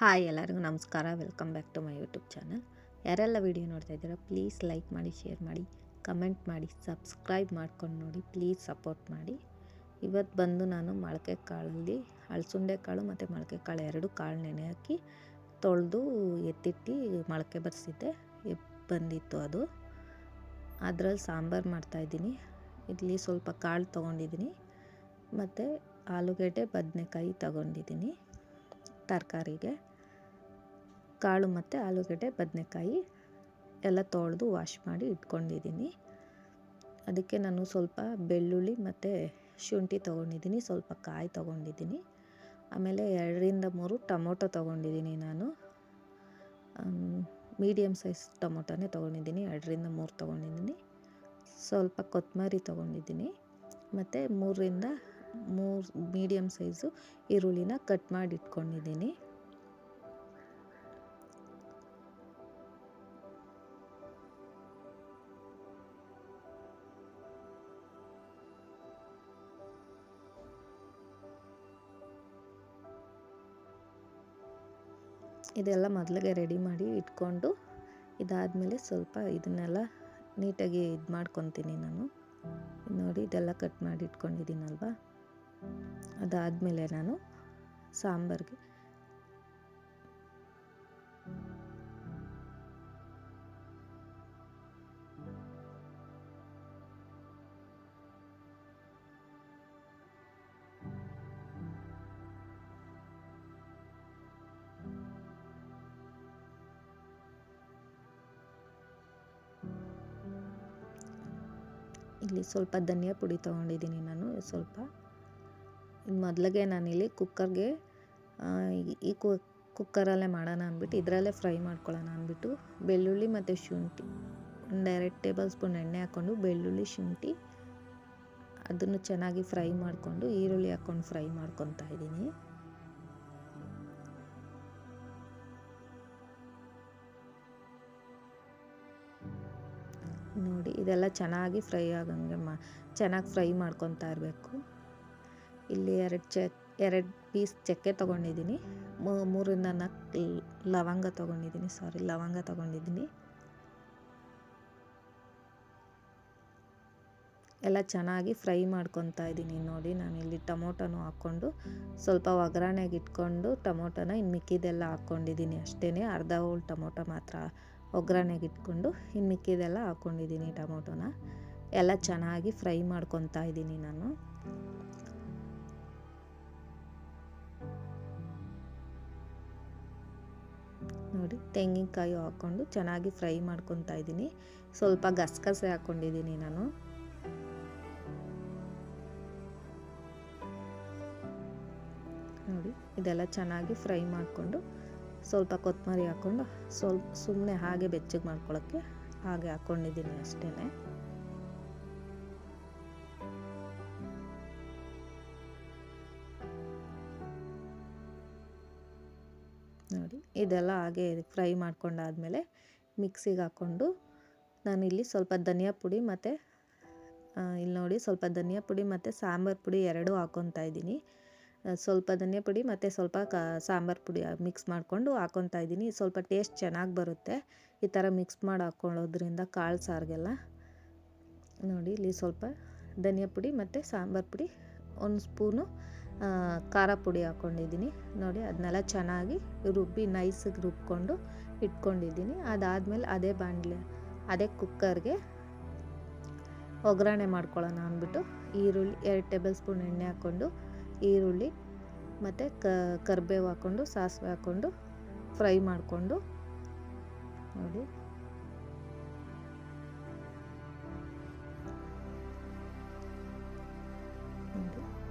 Hi ಎಲ್ಲರಿಗೂ ನಮಸ್ಕಾರ. Welcome back to my YouTube channel ಯಾರೆಲ್ಲ ವಿಡಿಯೋ ನೋಡ್ತಾ ಇದ್ದೀರಾ ಪ್ಲೀಸ್ ಲೈಕ್ ಮಾಡಿ ಶೇರ್ ಮಾಡಿ ಕಮೆಂಟ್ ಮಾಡಿ ಸಬ್ಸ್ಕ್ರೈಬ್ ಮಾಡ್ಕೊಂಡು ನೋಡಿ ಪ್ಲೀಸ್ ಸಪೋರ್ಟ್ ಮಾಡಿ. ಇವತ್ತು ಬಂದು ನಾನು ಮೊಳಕೆ ಕಾಳಲ್ಲಿ, ಹಳಸುಂಡೆ ಕಾಳು ಮತ್ತು ಮೊಳಕೆ ಕಾಳು ಎರಡು ಕಾಳು ನೆನೆ ಹಾಕಿ ತೊಳೆದು ಎತ್ತಿಟ್ಟು ಮೊಳಕೆ ಬರೆಸಿದ್ದೆ. ಬಂದಿತ್ತು ಅದು. ಅದರಲ್ಲಿ ಸಾಂಬಾರು ಮಾಡ್ತಾಯಿದ್ದೀನಿ ಇಲ್ಲಿ ಸ್ವಲ್ಪ ಕಾಳು ತೊಗೊಂಡಿದ್ದೀನಿ. ಮತ್ತು ಆಲೂಗಡ್ಡೆ, ಬದನೆಕಾಯಿ ತಗೊಂಡಿದ್ದೀನಿ ತರಕಾರಿಗೆ. ಕಾಳು ಮತ್ತು ಆಲೂಗಡ್ಡೆ, ಬದನೆಕಾಯಿ ಎಲ್ಲ ತೊಳೆದು ವಾಶ್ ಮಾಡಿ ಇಟ್ಕೊಂಡಿದ್ದೀನಿ. ಅದಕ್ಕೆ ನಾನು ಸ್ವಲ್ಪ ಬೆಳ್ಳುಳ್ಳಿ ಮತ್ತು ಶುಂಠಿ ತೊಗೊಂಡಿದ್ದೀನಿ, ಸ್ವಲ್ಪ ಕಾಯಿ ತೊಗೊಂಡಿದ್ದೀನಿ. ಆಮೇಲೆ ಎರಡರಿಂದ ಮೂರು ಟೊಮೊಟೊ ತೊಗೊಂಡಿದ್ದೀನಿ ನಾನು. ಮೀಡಿಯಮ್ ಸೈಜ್ ಟೊಮೊಟೊನೇ ತೊಗೊಂಡಿದ್ದೀನಿ, ಎರಡರಿಂದ ಮೂರು ತೊಗೊಂಡಿದ್ದೀನಿ. ಸ್ವಲ್ಪ ಕೊತ್ತಂಬರಿ ತೊಗೊಂಡಿದ್ದೀನಿ. ಮತ್ತು ಮೂರರಿಂದ ಮೂರು ಮೀಡಿಯಮ್ ಸೈಜು ಈರುಳ್ಳಿನ ಕಟ್ ಮಾಡಿ ಇಟ್ಕೊಂಡಿದ್ದೀನಿ. ಇದೆಲ್ಲ ಮೊದಲಿಗೆ ರೆಡಿ ಮಾಡಿ ಇಟ್ಕೊಂಡು ಇದಾದಮೇಲೆ ಸ್ವಲ್ಪ ಇದನ್ನೆಲ್ಲ ನೀಟಾಗಿ ಇದು ಮಾಡ್ಕೊತೀನಿ ನಾನು. ನೋಡಿ ಇದೆಲ್ಲ ಕಟ್ ಮಾಡಿ ಇಟ್ಕೊಂಡಿದ್ದೀನಲ್ವ? ಅದಾದಮೇಲೆ ನಾನು ಸಾಂಬಾರಿಗೆ ಇಲ್ಲಿ ಸ್ವಲ್ಪ ಧನಿಯಾ ಪುಡಿ ತೊಗೊಂಡಿದ್ದೀನಿ ನಾನು, ಸ್ವಲ್ಪ. ಮೊದಲಿಗೆ ನಾನಿಲ್ಲಿ ಕುಕ್ಕರ್ಗೆ ಈ ಕುಕ್ಕರಲ್ಲೇ ಮಾಡೋಣ ಅಂದ್ಬಿಟ್ಟು, ಇದರಲ್ಲೇ ಫ್ರೈ ಮಾಡ್ಕೊಳ್ಳೋಣ ಅಂದ್ಬಿಟ್ಟು, ಬೆಳ್ಳುಳ್ಳಿ ಮತ್ತು ಶುಂಠಿ. ಒಂದು ಎರಡು ಟೇಬಲ್ ಸ್ಪೂನ್ ಎಣ್ಣೆ ಹಾಕ್ಕೊಂಡು ಬೆಳ್ಳುಳ್ಳಿ, ಶುಂಠಿ, ಅದನ್ನು ಚೆನ್ನಾಗಿ ಫ್ರೈ ಮಾಡಿಕೊಂಡು, ಈರುಳ್ಳಿ ಹಾಕ್ಕೊಂಡು ಫ್ರೈ ಮಾಡ್ಕೊತಾ ಇದ್ದೀನಿ. ನೋಡಿ, ಇದೆಲ್ಲ ಚೆನ್ನಾಗಿ ಫ್ರೈ ಆಗೋಂಗೆ ಮಾ, ಚೆನ್ನಾಗಿ ಫ್ರೈ ಮಾಡ್ಕೊತಾ ಇರಬೇಕು. ಇಲ್ಲಿ ಎರಡು ಚೆ, ಎರಡು ಪೀಸ್ ಚಕ್ಕೆ ತೊಗೊಂಡಿದ್ದೀನಿ. ಮೂರಿಂದ ನಾಲ್ಕು ಲವಂಗ ತೊಗೊಂಡಿದ್ದೀನಿ. ಸಾರಿ, ಲವಂಗ ತೊಗೊಂಡಿದ್ದೀನಿ. ಎಲ್ಲ ಚೆನ್ನಾಗಿ ಫ್ರೈ ಮಾಡ್ಕೊತಾ ಇದ್ದೀನಿ ನೋಡಿ. ನಾನು ಇಲ್ಲಿ ಟೊಮೊಟೊನೂ ಹಾಕ್ಕೊಂಡು ಸ್ವಲ್ಪ ಒಗ್ಗರಣೆಗೆ ಇಟ್ಕೊಂಡು ಟೊಮೊಟೊನ ಇನ್ನು ಮಿಕ್ಕಿದೆಲ್ಲ ಹಾಕ್ಕೊಂಡಿದ್ದೀನಿ ಅಷ್ಟೇ ಅರ್ಧ ಹೋಳು ಟೊಮೊಟೊ ಮಾತ್ರ ಒಗ್ಗರಣೆಗೆ ಇಟ್ಕೊಂಡು ಇನ್ನು ಮಿಕ್ಕಿದೆಲ್ಲ ಹಾಕ್ಕೊಂಡಿದ್ದೀನಿ ಟೊಮೊಟೊನ. ಎಲ್ಲ ಚೆನ್ನಾಗಿ ಫ್ರೈ ಮಾಡ್ಕೊತಾ ಇದ್ದೀನಿ ನಾನು. ನೋಡಿ, ತೆಂಗಿನಕಾಯಿ ಹಾಕ್ಕೊಂಡು ಚೆನ್ನಾಗಿ ಫ್ರೈ ಮಾಡ್ಕೊತಾ ಇದ್ದೀನಿ. ಸ್ವಲ್ಪ ಗಸಗಸೆ ಹಾಕ್ಕೊಂಡಿದ್ದೀನಿ ನಾನು. ನೋಡಿ, ಇದೆಲ್ಲ ಚೆನ್ನಾಗಿ ಫ್ರೈ ಮಾಡಿಕೊಂಡು ಸ್ವಲ್ಪ ಕೊತ್ತಂಬರಿ ಹಾಕ್ಕೊಂಡು ಸ್ವಲ್ಪ ಸುಮ್ಮನೆ ಹಾಗೆ ಬೆಚ್ಚಗೆ ಮಾಡ್ಕೊಳ್ಳೋಕ್ಕೆ ಹಾಗೆ ಹಾಕ್ಕೊಂಡಿದ್ದೀನಿ ಅಷ್ಟೇ ನೋಡಿ, ಇದೆಲ್ಲ ಹಾಗೆ ಫ್ರೈ ಮಾಡ್ಕೊಂಡಾದಮೇಲೆ ಮಿಕ್ಸಿಗೆ ಹಾಕ್ಕೊಂಡು ನಾನಿಲ್ಲಿ ಸ್ವಲ್ಪ ಧನಿಯಾ ಪುಡಿ ಮತ್ತು ಇಲ್ಲಿ ನೋಡಿ ಸ್ವಲ್ಪ ಧನಿಯಾ ಪುಡಿ ಮತ್ತು ಸಾಂಬಾರು ಪುಡಿ ಎರಡೂ ಹಾಕ್ಕೊತಾ ಇದ್ದೀನಿ. ಸ್ವಲ್ಪ ಧನಿಯಾ ಪುಡಿ ಮತ್ತು ಸ್ವಲ್ಪ ಕ, ಸಾಂಬಾರು ಪುಡಿ ಮಿಕ್ಸ್ ಮಾಡಿಕೊಂಡು ಹಾಕ್ಕೊತಾ ಇದ್ದೀನಿ. ಸ್ವಲ್ಪ ಟೇಸ್ಟ್ ಚೆನ್ನಾಗಿ ಬರುತ್ತೆ. ಈ ಥರ ಮಿಕ್ಸ್ ಮಾಡಿ ಹಾಕ್ಕೊಳ್ಳೋದ್ರಿಂದ ಕಾಳು ಸಾರಿಗೆಲ್ಲ. ನೋಡಿ, ಇಲ್ಲಿ ಸ್ವಲ್ಪ ಧನಿಯಾ ಪುಡಿ ಮತ್ತು ಸಾಂಬಾರು ಪುಡಿ, ಒಂದು ಸ್ಪೂನು ಖಾರ ಪುಡಿ ಹಾಕ್ಕೊಂಡಿದ್ದೀನಿ ನೋಡಿ ಅದನ್ನೆಲ್ಲ ಚೆನ್ನಾಗಿ ರುಬ್ಬಿ ನೈಸಿಗೆ ರುಬ್ಕೊಂಡು ಇಟ್ಕೊಂಡಿದ್ದೀನಿ. ಅದಾದಮೇಲೆ ಅದೇ ಬಾಣಲೆ, ಅದೇ ಕುಕ್ಕರ್ಗೆ ಒಗ್ಗರಣೆ ಮಾಡ್ಕೊಳ್ಳೋಣ ಅಂದ್ಬಿಟ್ಟು ಈರುಳ್ಳಿ, ಎರಡು ಟೇಬಲ್ ಸ್ಪೂನ್ ಎಣ್ಣೆ ಹಾಕ್ಕೊಂಡು ಈರುಳ್ಳಿ ಮತ್ತು ಕರಿಬೇವು ಹಾಕ್ಕೊಂಡು ಸಾಸಿವೆ ಹಾಕ್ಕೊಂಡು ಫ್ರೈ ಮಾಡಿಕೊಂಡು ನೋಡಿ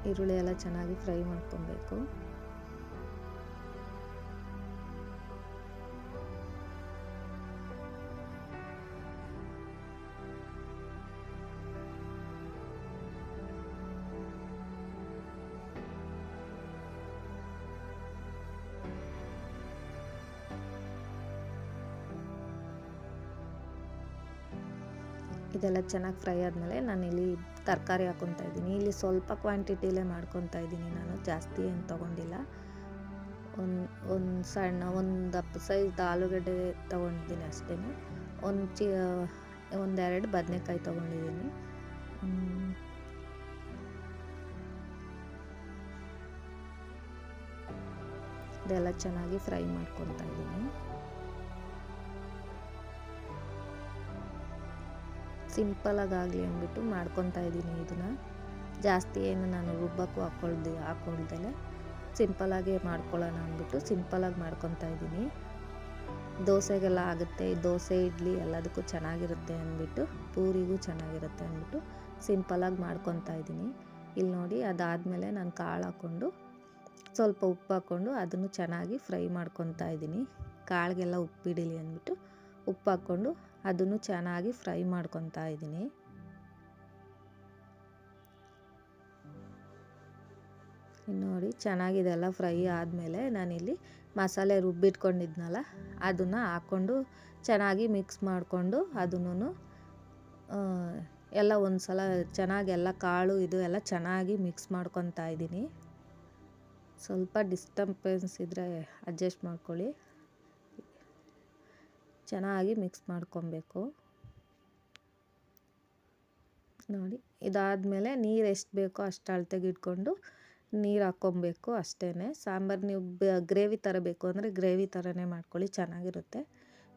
ಈರುಳ್ಳಿ ಎಲ್ಲ ಚೆನ್ನಾಗಿ ಫ್ರೈ ಮಾಡ್ಕೊಬೇಕು. ಇದೆಲ್ಲ ಚೆನ್ನಾಗಿ ಫ್ರೈ ಆದಮೇಲೆ ನಾನಿಲ್ಲಿ ತರಕಾರಿ ಹಾಕ್ಕೊತಾ ಇದ್ದೀನಿ. ಇಲ್ಲಿ ಸ್ವಲ್ಪ ಕ್ವಾಂಟಿಟಿಲೇ ಮಾಡ್ಕೊತಾ ಇದ್ದೀನಿ ನಾನು. ಜಾಸ್ತಿ ಏನು ತೊಗೊಂಡಿಲ್ಲ. ಒಂದು ಒಂದು ಸಣ್ಣ, ಒಂದು ದಪ್ಪ ಸೈಜ್ ಆಲೂಗಡ್ಡೆ ತೊಗೊಂಡಿದ್ದೀನಿ ಅಷ್ಟೇ ಒಂದು ಚಿ ಒಂದೆರಡು ಬದನೆಕಾಯಿ ತೊಗೊಂಡಿದ್ದೀನಿ. ಇದೆಲ್ಲ ಚೆನ್ನಾಗಿ ಫ್ರೈ ಮಾಡ್ಕೊತಾ ಇದ್ದೀನಿ. ಸಿಂಪಲಾಗಿ ಆಗಲಿ ಅಂದ್ಬಿಟ್ಟು ಮಾಡ್ಕೊತಾ ಇದ್ದೀನಿ ಇದನ್ನು. ಜಾಸ್ತಿ ಏನು ನಾನು ರುಬ್ಬಕ್ಕೂ ಹಾಕೊಳ್ದು ಹಾಕೊಳ್ದಲೆ ಸಿಂಪಲಾಗಿ ಮಾಡ್ಕೊಳ್ಳೋಣ ಅಂದ್ಬಿಟ್ಟು ಸಿಂಪಲಾಗಿ ಮಾಡ್ಕೊತಾ ಇದ್ದೀನಿ. ದೋಸೆಗೆಲ್ಲ ಆಗುತ್ತೆ ದೋಸೆ, ಇಡ್ಲಿ ಎಲ್ಲದಕ್ಕೂ ಚೆನ್ನಾಗಿರುತ್ತೆ ಅಂದ್ಬಿಟ್ಟು, ಪೂರಿಗೂ ಚೆನ್ನಾಗಿರುತ್ತೆ ಅಂದ್ಬಿಟ್ಟು ಸಿಂಪಲಾಗಿ ಮಾಡ್ಕೊತಾ ಇದ್ದೀನಿ. ಇಲ್ಲಿ ನೋಡಿ, ಅದಾದಮೇಲೆ ನಾನು ಕಾಳು ಹಾಕ್ಕೊಂಡು ಸ್ವಲ್ಪ ಉಪ್ಪು ಹಾಕ್ಕೊಂಡು ಅದನ್ನು ಚೆನ್ನಾಗಿ ಫ್ರೈ ಮಾಡ್ಕೊತಾ ಇದ್ದೀನಿ. ಕಾಳಿಗೆಲ್ಲ ಉಪ್ಪಿಡಿಲಿ ಅಂದ್ಬಿಟ್ಟು ಉಪ್ಪು ಹಾಕ್ಕೊಂಡು ಅದನ್ನು ಚೆನ್ನಾಗಿ ಫ್ರೈ ಮಾಡ್ಕೊತಾ ಇದ್ದೀನಿ. ನೋಡಿ ಚೆನ್ನಾಗಿದೆಲ್ಲ ಫ್ರೈ ಆದಮೇಲೆ ನಾನಿಲ್ಲಿ ಮಸಾಲೆ ರುಬ್ಬಿಟ್ಕೊಂಡಿದ್ನಲ್ಲ, ಅದನ್ನು ಹಾಕ್ಕೊಂಡು ಚೆನ್ನಾಗಿ ಮಿಕ್ಸ್ ಮಾಡಿಕೊಂಡು ಅದನ್ನು ಎಲ್ಲ ಒಂದು ಸಲ ಚೆನ್ನಾಗಿ ಎಲ್ಲ ಕಾಳು ಇದು ಎಲ್ಲ ಚೆನ್ನಾಗಿ ಮಿಕ್ಸ್ ಮಾಡ್ಕೊತಾ ಇದ್ದೀನಿ. ಸ್ವಲ್ಪ ಡಿಸ್ಟರ್ಬೆನ್ಸ್ ಇದ್ದರೆ ಅಡ್ಜಸ್ಟ್ ಮಾಡ್ಕೊಳ್ಳಿ. ಚೆನ್ನಾಗಿ ಮಿಕ್ಸ್ ಮಾಡ್ಕೊಬೇಕು. ನೋಡಿ, ಇದಾದಮೇಲೆ ನೀರು ಎಷ್ಟು ಬೇಕೋ ಅಷ್ಟು ಅಳತೆಗೆ ಇಟ್ಕೊಂಡು ನೀರು ಹಾಕ್ಕೊಬೇಕು ಅಷ್ಟೇ ಸಾಂಬಾರು ನೀವು ಗ್ರೇವಿ ಥರ ಬೇಕು ಅಂದರೆ ಗ್ರೇವಿ ಥರನೇ ಮಾಡ್ಕೊಳ್ಳಿ, ಚೆನ್ನಾಗಿರುತ್ತೆ.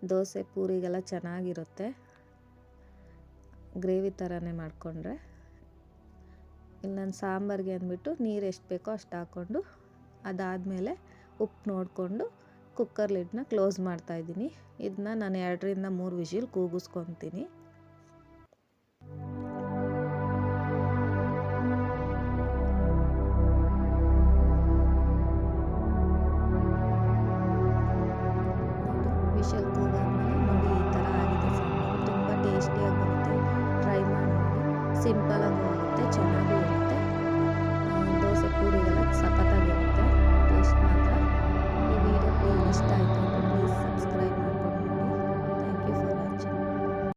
ದೋಸೆ, ಪೂರಿಗೆಲ್ಲ ಚೆನ್ನಾಗಿರುತ್ತೆ. ಗ್ರೇವಿ ಥರನೇ ಮಾಡಿಕೊಂಡ್ರೆ. ಇಲ್ಲಿ ನಾನು ಸಾಂಬಾರಿಗೆ ಅಂದ್ಬಿಟ್ಟು ನೀರು ಎಷ್ಟು ಬೇಕೋ ಅಷ್ಟು ಹಾಕ್ಕೊಂಡು ಅದಾದಮೇಲೆ ಉಪ್ಪು ನೋಡಿಕೊಂಡು ಕುಕ್ಕರ್ ಲಿಡ್ನ ಕ್ಲೋಸ್ ಮಾಡ್ತಾಯಿದ್ದೀನಿ ಇದನ್ನ ನಾನು ಎರಡರಿಂದ ಮೂರು ವಿಷಿಲ್ ಕೂಗಿಸ್ಕೊತೀನಿ. ವಿಷಲ್ ಕೂಗಾದ್ಮೇಲೆ ಈ ಥರ ತುಂಬ ಸಿಂಪಲಾಗೂ ಆಗುತ್ತೆ, ಚೆನ್ನಾಗೂ ಇರುತ್ತೆ. ದೋಸೆ ಪೂರಿಗೆಲ್ಲ ಸಖತ್ತಾಗಿರುತ್ತೆ. ಟೇಸ್ಟ್ ಮಾತ್ರ. ಇಷ್ಟ